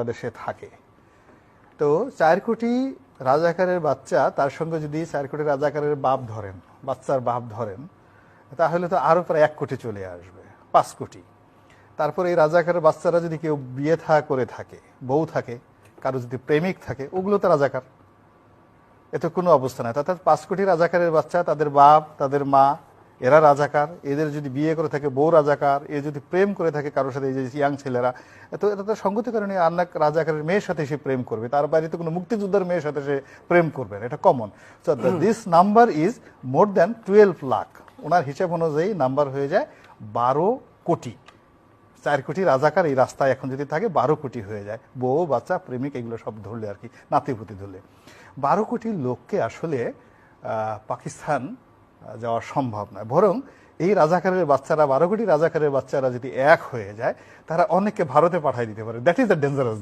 বাংলাদেশে থাকে। তো চার কোটি রাজাকারের বাচ্চা, তার সঙ্গে যদি চার কোটি রাজাকারের বাপ ধরেন, বাচ্চার বাপ ধরেন, তাহলে তো আরও প্রায় এক কোটি চলে আসবে, পাঁচ কোটি। তারপরে এই রাজাকারের বাচ্চারা যদি কেউ বিয়ে থা করে থাকে, বউ থাকে, কারও যদি প্রেমিক থাকে, ওগুলো তো রাজাকার। এতে কোনো অবস্থা নাই। অর্থাৎ পাঁচ কোটি রাজাকারের বাচ্চা, তাদের বাপ, তাদের মা এরা রাজাকার এদের যদি বিয়ে করে থাকে বউ রাজাকার এ যদি প্রেম করে থাকে কারোর সাথে এই যে ইয়াং ছেলেরা তো এটা তো সঙ্গতি কারণে আন্না রাজাকারের মেয়ের সাথে সে প্রেম করবে তার বাইরে তো কোনো মুক্তিযোদ্ধার মেয়ের সাথে সে প্রেম করবে না, এটা common so this number is more than twelve lakh ওনার হিসাব অনুযায়ী নাম্বার হয়ে যায় বারো কোটি। চার কোটি রাজাকার এই রাস্তায় এখন যদি থাকে বারো কোটি হয়ে যায়। বউ বাচ্চা প্রেমিক এগুলো সব ধরলে আর কি নাতিপুতি ধরলে। বারো কোটি লোককে আসলে পাকিস্তান যাওয়া সম্ভব নয়। বরং এই রাজাকারের বাচ্চারা, বারো কোটি রাজাকারের বাচ্চারা যদি এক হয়ে যায়, তারা অনেককে ভারতে পাঠাই দিতে পারে। That is the dangerous